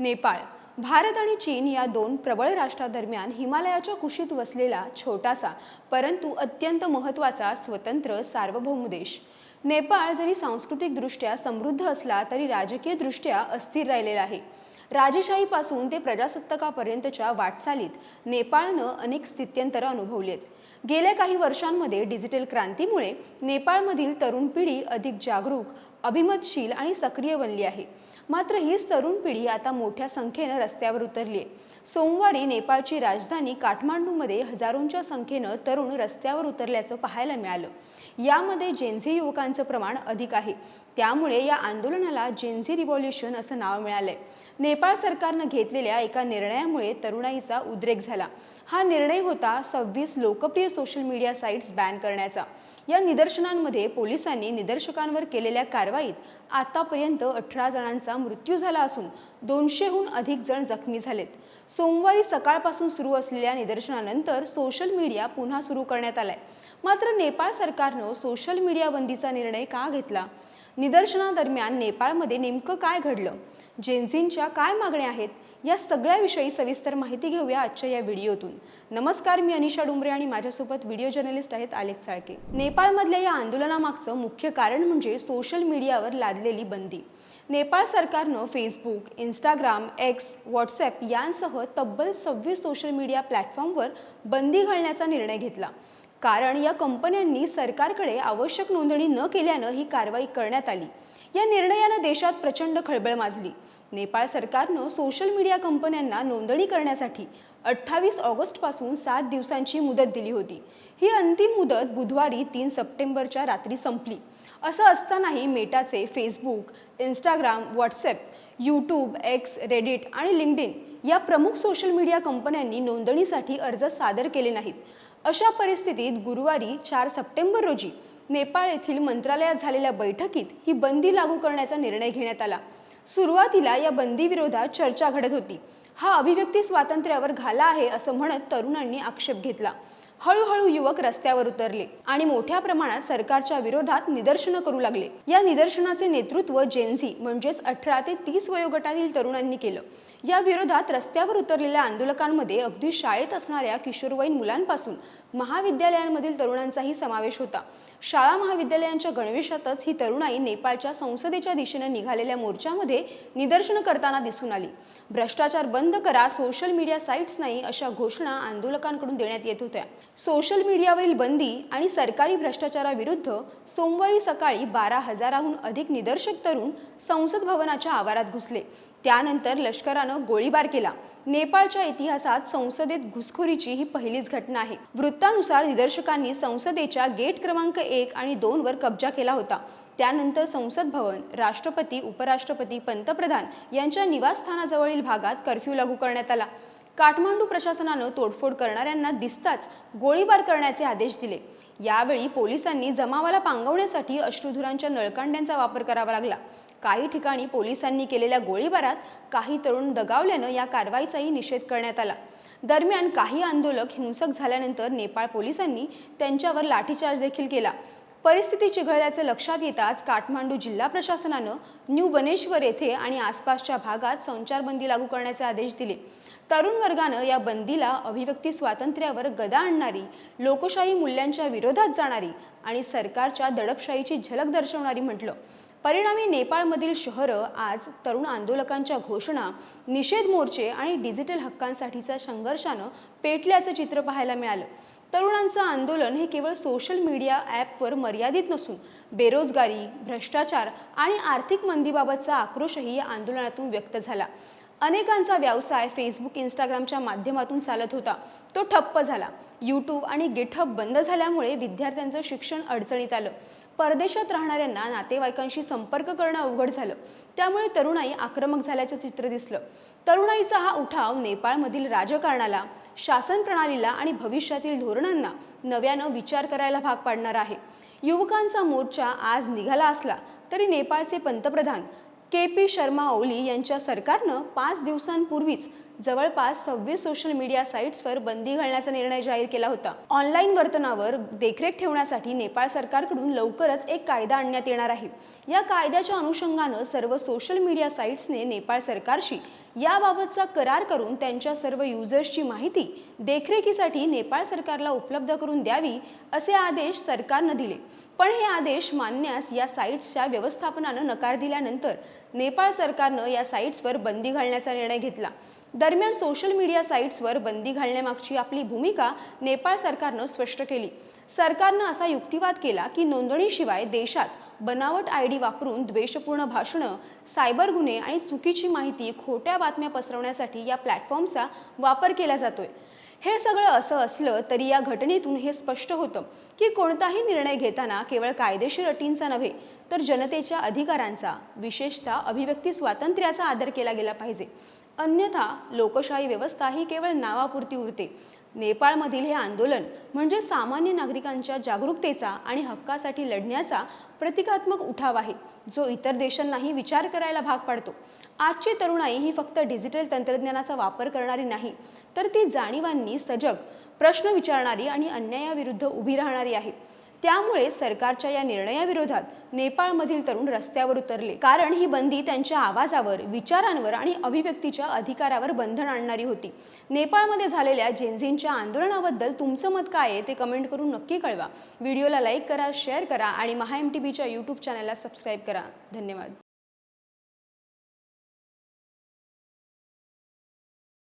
नेपाळ. भारत आणि चीन या दोन प्रबळ राष्ट्रादरम्यान हिमालयाच्या कुशीत वसलेला छोटासा परंतु अत्यंत महत्त्वाचा स्वतंत्र सार्वभौम देश नेपाळ जरी सांस्कृतिकदृष्ट्या समृद्ध असला तरी राजकीयदृष्ट्या अस्थिर राहिलेला आहे. राजेशाहीपासून ते प्रजासत्ताकापर्यंतच्या वाटचालीत नेपाळनं अनेक स्थित्यंतरं अनुभवली आहेत गेल्या काही वर्षांमध्ये डिजिटल क्रांतीमुळे नेपाळमधील तरुण पिढी अधिक जागरूक अभिमतशील आणि सक्रिय बनली आहे. मात्र हीच तरुण पिढी आता मोठ्या संख्येनं रस्त्यावर उतरली आहे सोमवारी नेपाळची राजधानी काठमांडूमध्ये हजारोंच्या संख्येनं तरुण रस्त्यावर उतरल्याचं पाहायला मिळालं. यामध्ये जेन्झी युवकांचं प्रमाण अधिक आहे. त्यामुळे या आंदोलनाला जेन्झी रिव्हॉल्युशन असं नाव मिळालंय. नेपाळ सरकारनं घेतलेल्या एका निर्णयामुळे तरुणाईचा उद्रेक झाला. हा निर्णय होता सव्वीस लोकप्रिय सोशल मीडिया साईट्स बॅन करण्याचा. या निदर्शनांमध्ये पोलिसांनी निदर्शकांवर केलेल्या कारवाईत आतापर्यंत अठरा जणांचा मृत्यू झाला असून दोनशेहून अधिक जण जखमी झालेत. सोमवारी सकाळपासून सुरू असलेल्या निदर्शनानंतर सोशल मीडिया पुन्हा सुरू करण्यात आलाय. मात्र नेपाळ सरकारनं सोशल मीडिया बंदीचा निर्णय का घेतला? निदर्शनादरम्यान नेपाळमध्ये नेमकं काय घडलं? जेन्झींच्या काय मागण्या आहेत? या सगळ्याविषयी सविस्तर माहिती घेऊया आजच्या या व्हिडिओतून. नमस्कार मी अनिशा डुंबरे आणि माझ्यासोबत व्हिडिओ जर्नलिस्ट आहेत आलेख चाळके. नेपाळमधल्या या आंदोलनामागचं मुख्य कारण म्हणजे सोशल मीडियावर लादलेली बंदी. नेपाळ सरकारनं फेसबुक इंस्टाग्राम एक्स व्हॉट्सॲप यांसह तब्बल सव्वीस सोशल मीडिया प्लॅटफॉर्मवर बंदी घालण्याचा निर्णय घेतला. कारण या कंपन्यांनी सरकारकडे आवश्यक नोंदणी न केल्यानं ही कारवाई करण्यात आली. या निर्णयानं देशात प्रचंड खळबळ माजली. नेपाळ सरकारनं सोशल मीडिया कंपन्यांना नोंदणी करण्यासाठी अठ्ठावीस ऑगस्टपासून सात दिवसांची मुदत दिली होती. ही अंतिम मुदत बुधवारी तीन सप्टेंबरच्या रात्री संपली. असं असतानाही मेटाचे Facebook Instagram WhatsApp YouTube X Reddit आणि लिंक्डइन या प्रमुख सोशल मीडिया कंपन्यांनी नोंदणीसाठी अर्ज सादर केले नाहीत. अशा परिस्थितीत गुरुवारी चार सप्टेंबर रोजी नेपाळ येथील मंत्रालयात झालेल्या बैठकीत ही बंदी लागू करण्याचा निर्णय घेण्यात आला. सुरुवातीला या बंदीविरोधात चर्चा घडत होती. हा अभिव्यक्ती स्वातंत्र्यावर घाला आहे असं म्हणत तरुणांनी आक्षेप घेतला. हळूहळू युवक रस्त्यावर उतरले आणि मोठ्या प्रमाणात सरकारच्या विरोधात निदर्शनं करू लागले. या निदर्शनाचे नेतृत्व जेन्झी म्हणजेच अठरा ते तीस वयोगटातील तरुणांनी केलं. या विरोधात रस्त्यावर उतरलेल्या आंदोलकांमध्ये अगदी शाळेत असणाऱ्या किशोरवयीन मुलांपासून महाविद्यालयांमधील तरुणांचाही समावेश होता. शाळा महाविद्यालयांच्या गणवेशातच ही तरुणाई नेपाळच्या संसदेच्या दिशेने निघालेल्या मोर्चामध्ये निदर्शनं करताना दिसून आली. भ्रष्टाचार बंद करा सोशल मीडिया साईट्स नाही अशा घोषणा आंदोलकांकडून देण्यात येत होत्या. सोशल मीडियावरील बंदी आणि सरकारी भ्रष्टाचाराविरुद्ध सोमवारी सकाळी बारा हजाराहून अधिक निदर्शक तरुण संसद भवनाच्या आवारात घुसले. त्यानंतर लष्करानं गोळीबार केला. नेपाळच्या इतिहासात संसदेत घुसखोरीची ही पहिलीच घटना आहे. वृत्तानुसार निदर्शकांनी संसदेच्या गेट क्रमांक एक आणि दोन वर कब्जा केला होता. त्यानंतर संसद भवन राष्ट्रपती उपराष्ट्रपती पंतप्रधान यांच्या निवासस्थानाजवळील भागात कर्फ्यू लागू करण्यात आला. काठमांडू प्रशासनानं तोडफोड करणाऱ्यांना दिसताच गोळीबार करण्याचे आदेश दिले. यावेळी पोलिसांनी जमावाला पांगवण्यासाठी अश्रुधुरांच्या नळकांड्यांचा वापर करावा लागला. काही ठिकाणी पोलिसांनी केलेल्या गोळीबारात काही तरुण दगावल्यानं या कारवाईचाही निषेध करण्यात आला. दरम्यान काही आंदोलक हिंसक झाल्यानंतर नेपाळ पोलिसांनी त्यांच्यावर लाठीचार्ज देखील केला. परिस्थिती चिघळल्याचं लक्षात येताच काठमांडू जिल्हा प्रशासनानं न्यू बनेश्वर येथे आणि आसपासच्या भागात संचारबंदी लागू करण्याचे आदेश दिले. तरुण वर्गानं या बंदीला अभिव्यक्ती स्वातंत्र्यावर गदा आणणारी लोकशाही मूल्यांच्या विरोधात जाणारी आणि सरकारच्या दडपशाहीची झलक दर्शवणारी म्हटलं. परिणामी नेपाळमधील शहरं आज तरुण आंदोलकांच्या घोषणा निषेध मोर्चे आणि डिजिटल हक्कांसाठीच्या संघर्षानं पेटल्याचं चित्र पाहायला मिळालं. तरुणांचं आंदोलन हे केवळ सोशल मीडिया ॲपवर मर्यादित नसून बेरोजगारी भ्रष्टाचार आणि आर्थिक मंदीबाबतचा आक्रोशही या आंदोलनातून व्यक्त झाला. अनेकांचा व्यवसाय फेसबुक इंस्टाग्रामच्या माध्यमातून चालत होता. तो ठप्प झाला. यूट्यूब आणि गिटहब बंद झाल्यामुळे विद्यार्थ्यांचं शिक्षण अडचणीत आलं. परदेशात राहणाऱ्यांना नातेवाईकांशी संपर्क करणं अवघड झालं. त्यामुळे तरुणाई आक्रमक झाल्याचं चित्र दिसलं. तरुणाईचा हा उठाव नेपाळमधील राजकारणाला शासन प्रणालीला आणि भविष्यातील धोरणांना नव्यानं विचार करायला भाग पाडणार आहे. युवकांचा मोर्चा आज निघाला असला तरी नेपाळचे पंतप्रधान के पी शर्मा ओली यांच्या सरकारनं पाच दिवसांपूर्वीच जवळपास सव्वीस सोशल मीडिया साईट्सवर बंदी घालण्याचा निर्णय जाहीर केला होता. ऑनलाईन वर्तनावर देखरेख ठेवण्यासाठी नेपाळ सरकारकडून लवकरच एक कायदा आणण्यात येणार आहे. या कायद्याच्या अनुषंगानं सर्व सोशल मीडिया साईट्सने नेपाळ सरकारशी याबाबतचा करार करून त्यांच्या सर्व युजर्सची माहिती देखरेखीसाठी नेपाळ सरकारला उपलब्ध करून द्यावी असे आदेश सरकारनं दिले. पण हे आदेश मानण्यास या साईट्सच्या व्यवस्थापनानं नकार दिल्यानंतर नेपाळ सरकारनं या साईट्सवर बंदी घालण्याचा निर्णय घेतला. दरम्यान सोशल मीडिया साईट्सवर बंदी घालण्यामागची आपली भूमिका नेपाळ सरकारनं स्पष्ट केली. सरकारनं असा युक्तिवाद केला की नोंदणीशिवाय देशात बनावट आय डी वापरून द्वेषपूर्ण भाषणं सायबर गुन्हे आणि चुकीची माहिती खोट्या बातम्या पसरवण्यासाठी या प्लॅटफॉर्मचा वापर केला जातोय. हे सगळं असं असलं तरी या घटनेतून हे स्पष्ट होतं की कोणताही निर्णय घेताना केवळ कायदेशीर अटींचा नव्हे तर जनतेच्या अधिकारांचा विशेषतः अभिव्यक्ती स्वातंत्र्याचा आदर केला गेला पाहिजे. अन्यथा लोकशाही व्यवस्था ही केवळ नावापुरती उरते. नेपाळमधील हे आंदोलन म्हणजे सामान्य नागरिकांच्या जागरूकतेचा आणि हक्कासाठी लढण्याचा प्रतिकात्मक उठाव आहे जो इतर देशांनाही विचार करायला भाग पाडतो. आजची तरुणाई ही फक्त डिजिटल तंत्रज्ञानाचा वापर करणारी नाही तर ती जाणीवांनी सजग प्रश्न विचारणारी आणि अन्यायाविरुद्ध उभी राहणारी आहे. त्यामुळे सरकारच्या या निर्णयाविरोधात नेपाळमधील तरुण रस्त्यावर उतरले. कारण ही बंदी त्यांच्या आवाजावर विचारांवर आणि अभिव्यक्तीच्या अधिकारावर बंधन आणणारी होती. नेपाळमध्ये झालेल्या जेनझीनच्या आंदोलनाबद्दल तुमचं मत काय आहे ते कमेंट करून नक्की कळवा. व्हिडिओला लाईक करा शेअर करा आणि महा एम टी बीच्या यूट्यूब चॅनलला सबस्क्राईब करा. धन्यवाद.